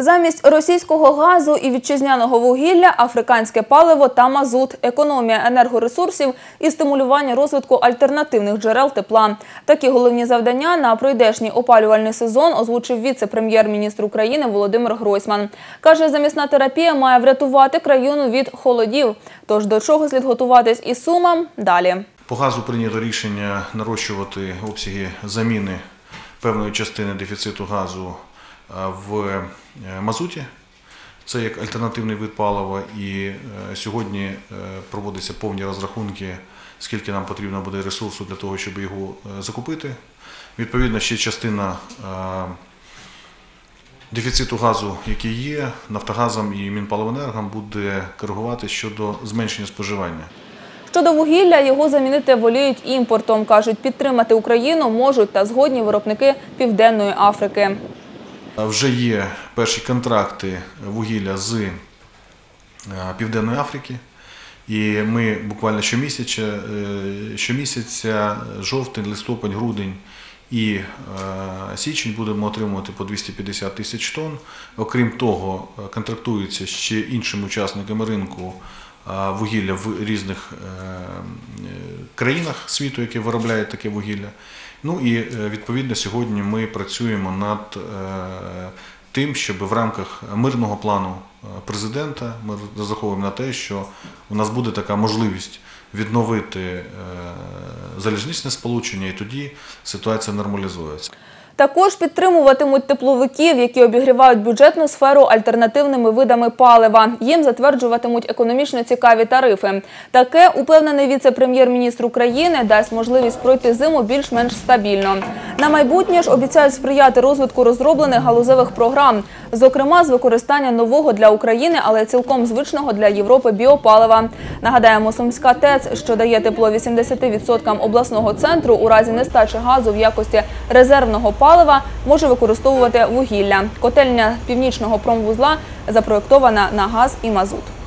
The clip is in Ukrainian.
Замість російського газу і вітчизняного вугілля африканське паливо та мазут, економія енергоресурсів і стимулювання розвитку альтернативних джерел тепла. Такі головні завдання на пройдешній опалювальний сезон озвучив віце-прем'єр-міністр України Володимир Гройсман. Каже, замісна терапія має врятувати країну від холодів. Тож до чого слід готуватись і сумам далі. По газу прийнято рішення нарощувати обсяги заміни певної частини дефіциту газу в е, мазуті. Це як альтернативний вид палива. І е, сьогодні е, проводяться повні розрахунки, скільки нам потрібно буде ресурсу для того, щоб його е, закупити. Відповідно, ще частина е, дефіциту газу, який є, Нафтогазом і Мінпаливенергом буде коригувати щодо зменшення споживання. Щодо вугілля, його замінити воліють імпортом. Кажуть, підтримати Україну можуть та згодні виробники Південної Африки. Вже є перші контракти вугілля з е, Південної Африки. І ми буквально щомісяця, е, щомісяця жовтень, листопад, грудень і е, січень будемо отримувати по 250 тисяч тонн. Окрім того, контрактуються ще іншими учасниками ринку вугілля в різних е, країнах світу, які виробляють таке вугілля. Ну і е, відповідно сьогодні ми працюємо над е, тим, щоб в рамках мирного плану президента ми розраховуємо на те, що у нас буде така можливість відновити залізничне сполучення, і тоді ситуація нормалізується. Також підтримуватимуть тепловиків, які обігрівають бюджетну сферу альтернативними видами палива. Їм затверджуватимуть економічно цікаві тарифи. Таке, упевнений віце-прем'єр-міністр України, дасть можливість пройти зиму більш-менш стабільно. На майбутнє ж обіцяють сприяти розвитку розроблених галузевих програм, зокрема з використання нового для України, але цілком звичного для Європи біопалива. Нагадаємо, Сумська ТЕЦ, що дає тепло 80% обласного центру у разі нестачі газу в якості резервного палива, може використовувати вугілля. Котельня північного промвузла запроєктована на газ і мазут.